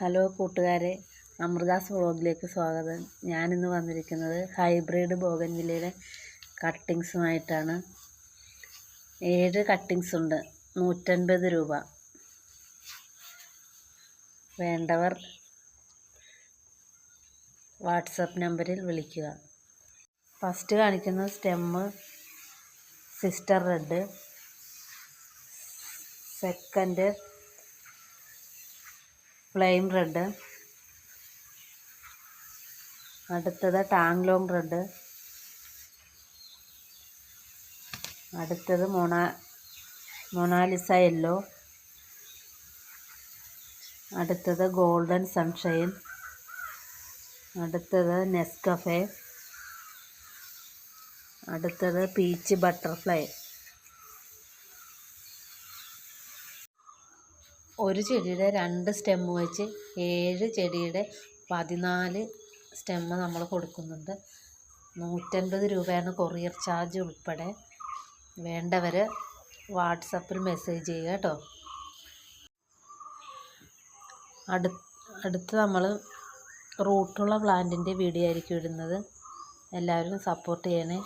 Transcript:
Hello കൂട്ടുകാരെ അമൃതാസ് വ്ളോഗിലേക്ക് സ്വാഗതം. ഞാനിന്ന് വന്നിരിക്കുന്നത് ഹൈബ്രിഡ് ബോഗൻവില്ലയുടെ കട്ടിങ്സുമായിട്ടാണ്. ഏഴ് കട്ടിങ്സ് ഉണ്ട് നൂറ്റൻപത് രൂപ. വേണ്ടവർ വാട്സപ്പ് നമ്പറിൽ വിളിക്കുക. ഫസ്റ്റ് കാണിക്കുന്ന stem sister red. Second flame red അടുത്തത് ടാങ്ലോങ് ബ്രെഡ് അടുത്തത് മൊണാ മൊണാലിസ യെല്ലോ അടുത്തത് ഗോൾഡൻ സൺഷൈൻ അടുത്തത് നെസ്കഫേ അടുത്തത് പീച്ച് ബട്ടർഫ്ലൈ ഒരു ചെടിയുടെ രണ്ട് സ്റ്റെമ്മ് വെച്ച് ഏഴ് ചെടിയുടെ പതിനാല് സ്റ്റെമ്മ് നമ്മൾ കൊടുക്കുന്നുണ്ട്. നൂറ്റൻപത് രൂപയാണ് കൊറിയർ ചാർജ് ഉൾപ്പെടെ. വേണ്ടവർ വാട്സപ്പിൽ മെസ്സേജ് ചെയ്യുക കേട്ടോ. അടു അടുത്ത് നമ്മൾ റൂട്ടുള്ള പ്ലാന്റിന്റെ വീഡിയോ ആയിരിക്കും ഇടുന്നത്. എല്ലാവരും സപ്പോർട്ട് ചെയ്യണേ.